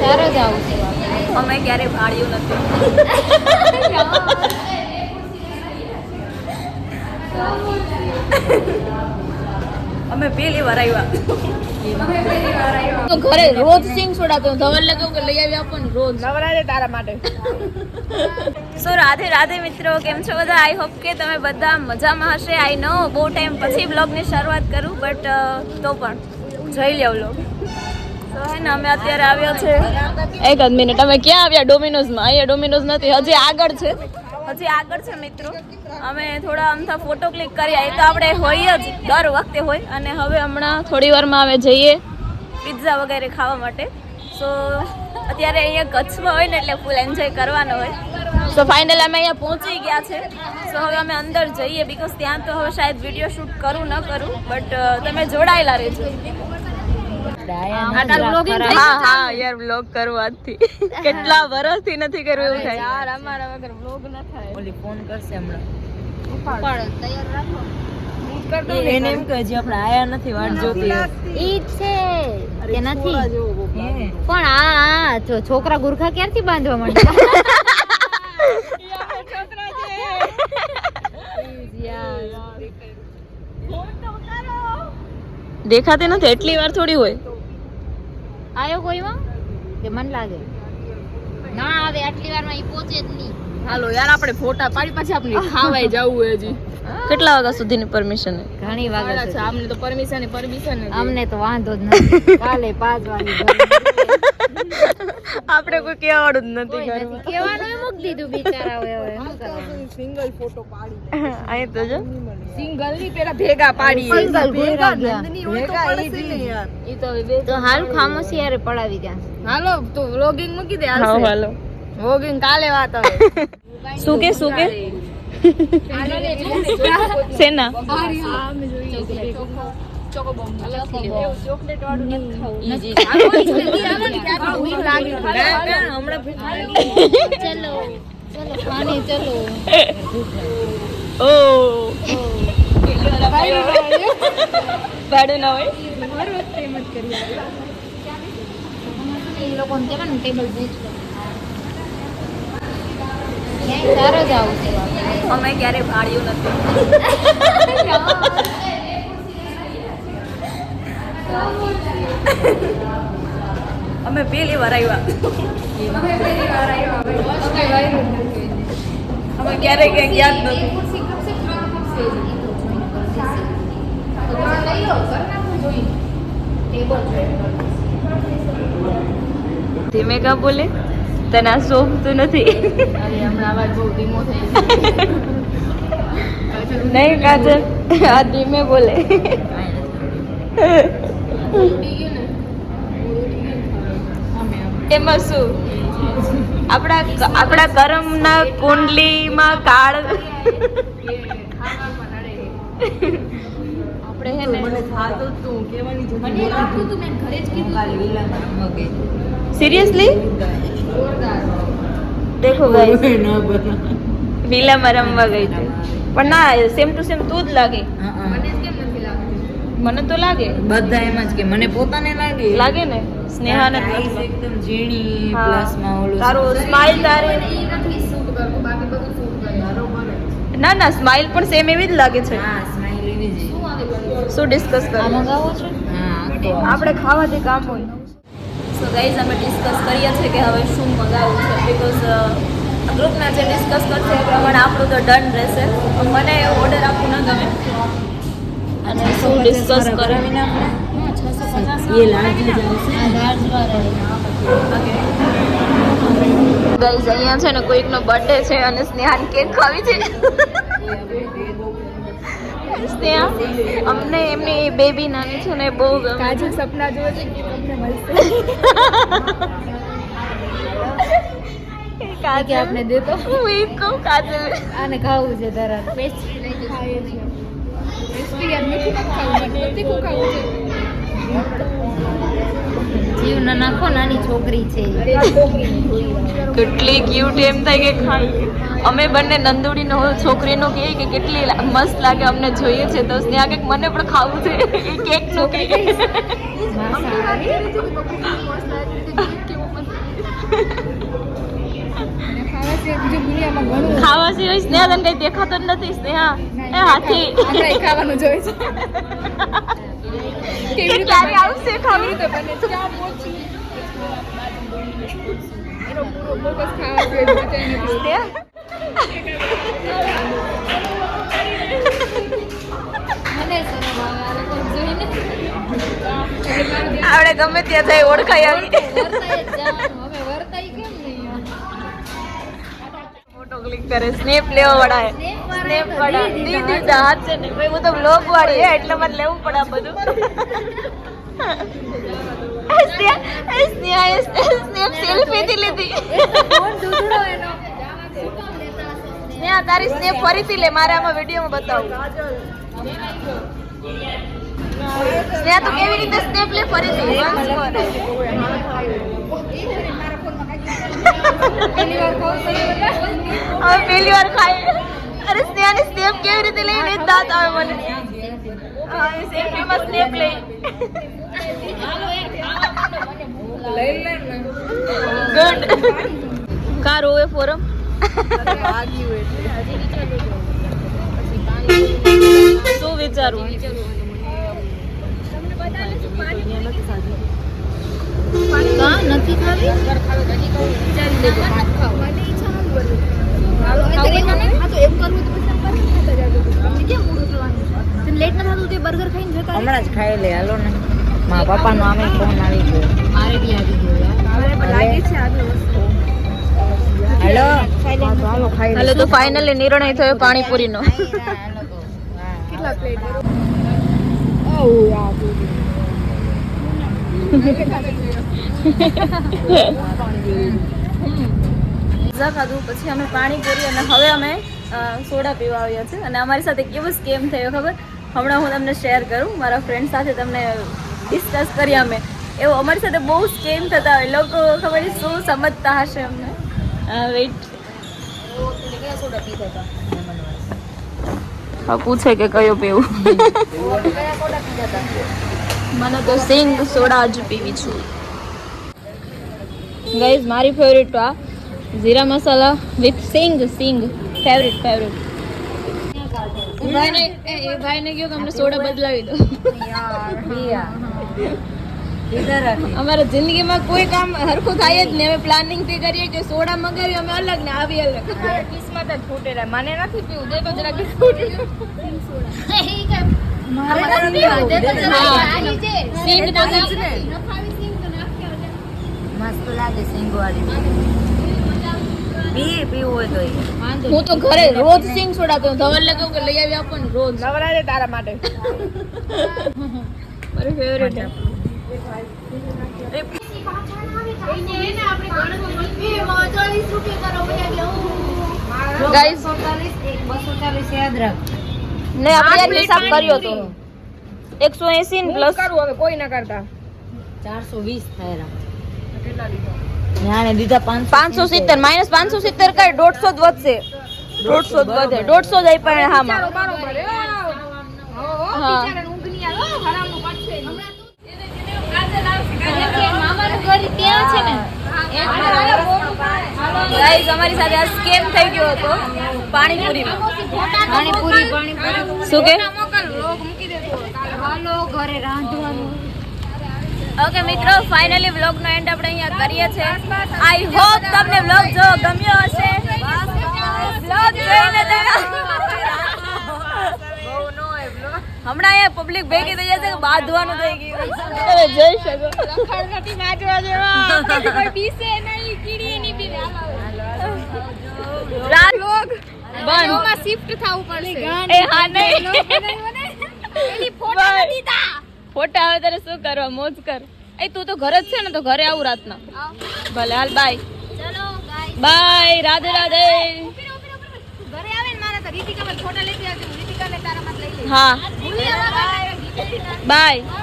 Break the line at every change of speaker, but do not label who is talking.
સારો જ આવશે
અમે ક્યારે ભાડ્યું નથી. અમે પેલી વાર આવ્યા.
ઘરે રોજ સિંગ છોડાતો ધવલ લગાવ કે લઈ આવી આપો રોજ.
નવરાત્રે તારા માટે. સો રાધે રાધે મિત્રો કેમ છો બધા? આઈ હોપ કે તમે બધા મજામાં હશે. આઈ નો બહુ ટાઈમ પછી બ્લોગની શરૂઆત કરું બટ તો પણ. જઈ લેવ ને અમે અત્યારે આવ્યા છે. એક જ મિનિટ, અમે ક્યાં આવ્યા? ડોમિનોઝમાં. અહીંયા ડોમિનોઝ નથી. હજી આગળ છે. હજી આગળ છે મિત્રો. અમે થોડા અમથા ફોટો ક્લિક કર્યા. એ તો આપણે હોય જ, દર વખતે હોય. અને હવે હમણાં થોડી વારમાં અમે જઈએ પિઝા વગેરે ખાવા માટે. સો અત્યારે અહીંયા કચ્છમાં હોય ને એટલે ફૂલ એન્જોય કરવાનો હોય. સો ફાઇનલ અમે અહીંયા પહોંચી ગયા છે. સો હવે અમે અંદર જઈએ બિકોઝ ત્યાં તો હવે શાયદ વીડિયો શૂટ કરું, ન કરું. બટ તમે જોડાયેલા રહેજો. હા હા યાર બ્લોગ કરું કેટલા વર્ષથી નથી કર્યું એવું થાય. યાર અમારા વગર બ્લોગ ન થાય.
ઓલી ફોન કરશે હમણાં.
પણ તૈયાર રાખો.
એને એમ કહે છે આપણે આયા નથી વાટ જોતી
ઈ છે કે નથી. પણ આ આ જો છોકરા ગુરખા ક્યારથી બાંધવા માંડ્યા?
દેખાતી નથી એટલી વાર થોડી હોય.
આયો કોઈમાં કે મન લાગે? ના આવે આટલી વારમાં એ પહોંચે જ નહીં.
હાલો યાર આપણે ફોટા પાડી પાછી આપણે ખાવાય જવું હજી. કેટલા વાગ્યા સુધીની પરમિશન
ઘણી વાગ્યા
છે આમને તો પરમિશન પરમિશન
અમને તો વાંધો જ નથી. કાલે પાંચ વાગે
આપણે કોઈ કહેવાનું જ નથી ઘરમાં.
કહેવાનું એ મૂકી દીધું બિચારા હવે સિંગલ ફોટો પાડી
અહીં તો જો.
સિંગલની પેલા ભેગા પાડી
સિંગલ ભેગા ગયા
ભેગા ઈ જ. યાર.
ઈ તો હવે
તો હાલ ખામોશી યારે પડાવી ગયા.
હાલો તો વ્લોગિંગ મૂકી દે
હા હાલો.
વ્લોગિંગ કાલે વાત હવે.
શું કે શું કે? સેના.
ચલો ચલો પાણી ચલો
ઓ ભાડું ના હોય
એ લોકોને કહેવાનું ટેબલ બેચ ક્યાંય સારો જ આવશે
અમે ક્યારે ભાડ્યું નથી. અમે પેલી વાર આવ્યા. અમે ક્યારે ક્યાંક યાદ નથી. ધીમે કા બોલે? તને આ શોભતું નથી.
હમણાં અવાજ બહુ ધીમો થઈ
નહીં કાજલ આ ધીમે બોલે. એમાં શું? આપણા આપણા કર્મના કુંડલીમાં કાળ આપણે હે ને
તું મને તું મેં ઘરે જ કીધું
સિરિયસલી દેખો ગાઈસ વિલામાં રમવા ગઈ પણ ના સેમ ટુ સેમ તું જ લાગે. મને તો લાગે.
બધા એમ જ કે મને પોતાને લાગે.
લાગે ને? સ્નેહાને
એકદમ ઝીણી
હા.
પ્લસમાં ઓલું
તારું સ્માઈલ તારે ના ના સ્માઈલ પણ સેમ એવી જ લાગે છે.
હા સ્માઈલ એવી જ.
શું ડિસ્કસ
આ
કરવું
મંગાવો છો?
હા
આપણે ખાવાથી કામ હોય. સો ગાઈઝ અમે ડિસ્કસ કરીએ છીએ કે હવે શું મંગાવવું છે. બિકોઝ ગ્રુપના જે ડિસ્કસ કરશે એ પ્રમાણે આપણું તો ડન રહેશે. મને ઓર્ડર આપવું ન ગમે. અને શું ડિસ્કસ કરાવીને આપણે
એ.
ગાઈઝ અહીંયા છે ને કોઈકનો બર્થડે છે અને સ્નેહાને કેક ખાવી છે. સ્નેહા અમને એમની બેબી નાની છે ને બહુ
કાજુ સપના જોવે છે કે તમને મળશે?
કાજલ?
કે આપને દે
હું એક કહું કાજલ.
આને ખાવું છે તરત પેસ્ટ્રી લઈ જજો. જીવ ના નાખો નાની છોકરી છે.
કેટલી ક્યુટ એમ થાય કે ખાઈ અમે બંને નંદુડીનો છોકરીનો કહે કે કેટલી મસ્ત લાગે અમને જોઈએ છે તો સ્નેહા કે મને પણ ખાવું છે. એ કેક નો કે
માસા.
ખાવા સિવાય સ્નેહા તને કઈ દેખાતો જ નથી સ્નેહા. એ હાથી.
ખાવાનું જોઈએ છે.
કે ક્યારે આવશે ખાવું સ્નેહા. આપણે ગમે ત્યાં જઈ ઓળખાય આવી. ક્લિક કરે. સ્નેપ લેવા વાળા સ્નેપ વાળા. દી હાથ છે ને ભાઈ, હું તો બ્લોગ વાળી હે, એટલે મને લેવું પડે બધું. સ્નેપ સેલ્ફી લીધી. તારી સ્નેપ ફરીથી લે. મારે આમાં વિડીયોમાં બતાવું. સ્નેહ, તો કેવી રીતે સ્નેપ લે? ફરીથી. હવે પહેલી વાર ખાઈ. અરે સ્નેહાની સ્નેપ કેવી રીતે લઈને દાંત આવે મને? એ સ્નેપ લઈ. ગુડ કાર હોવે ફોરમ શું વિચારવું
કા નથી ખાવી લેટ ન થતું તે બર્ગર ખાઈને જતા
હમણાં જ ખાઈ લે હાલો ને મારા પપ્પાનો આમે ફોન આવી ગયો.
મારે બી આવી ગયો
હાલો. હાલો
તો ફાઇનલી નિર્ણય થયો પાણીપુરીનો.
કેટલા પ્લેટ
પિઝા ખાધું પછી અમે પાણીપુરી અને હવે અમે સોડા પીવા આવ્યા છે. અને અમારી સાથે કેવો સ્કેમ થયો ખબર? હમણાં હું તમને શેર કરું. મારા ફ્રેન્ડ સાથે તમને ડિસ્કસ કરી અમે. એવું અમારી સાથે બહુ સ્કેમ થતા હોય. લોકો ખબર શું સમજતા હશે અમને? વેઇટ હા પૂછે કે કયો પીવું? મને તો સિંગ સોડા જ પીવી છું. ગાઈઝ મારી ફેવરેટ આ જીરા મસાલા વિથ સિંગ સિંગ. ફેવરેટ ફેવરેટ ભાઈને એ ભાઈને કહ્યું કે અમને સોડા બદલાવી દો. અમારા જિંદગીમાં કોઈ કામ હરખું થાય જ નહીં. અમે પ્લાનિંગથી કરીએ કે સોડા મંગાવી અમે અલગ ને આવી અલગ.
કિસ્મત જ ફૂટેલા. મને નથી પીવું દે તો જરા
કે
મસ્ત લાગે પીવું હોય તો.
હું તો ઘરે રોજ સિંગ સોડા ધવલ લગાવ કે લઈ આવી આપો ને રોજ.
નવરાજે તારા માટે.
મારી ફેવરેટ ગાઈસ
યાદ
ને આપણે યાર કર્યો તો. 180 ને પ્લસ
કરું હવે કોઈ ના કરતા. ચારસો વીસ થાય ન્યાને દીધા પાંચસો
સિત્તેર. માઇનસ પાંચસો સિત્તેર કઈ દોઢસો જ વધશે. દોઢસો જ વધે. દોઢસો જ આવી પણ હામાં. હા. ગાઈસ અમારી સાથે આ સ્કેમ થઈ ગયો હતો પાણીપુરી
પાણીપુરી પાણીપુરી.
શું કે?
ઘરે રાંધવાનું
ઓકે મિત્રો ફાઇનલી વ્લોગ નો એન્ડ આપણે અહીંયા કરીએ છે આઈ હોપ તમને વ્લોગ જો ગમ્યો હશે. વ્લોગ જોઈને તમે હમણાં અહીંયા પબ્લિક ભેગી થઈ જશે બાંધવાનું થઈ ગયું. તમે જઈ શકો. રાત બંધ.
શિફ્ટ થાવું પડશે.
એ હા નહીં. ફોટા ફોટા આવે તારે શું કરવા? મોજ કર. એ તું તો ઘરે જ છે ને તો ઘરે આવું રાતના. ભલે હાલ બાય
ચલો ગાઈસ
બાય રાધે રાધે.
ને રીતિકા ફોટા લેતી આવજો રીતિકા ને તારા માં લઈ લે
હા.
Bye
bye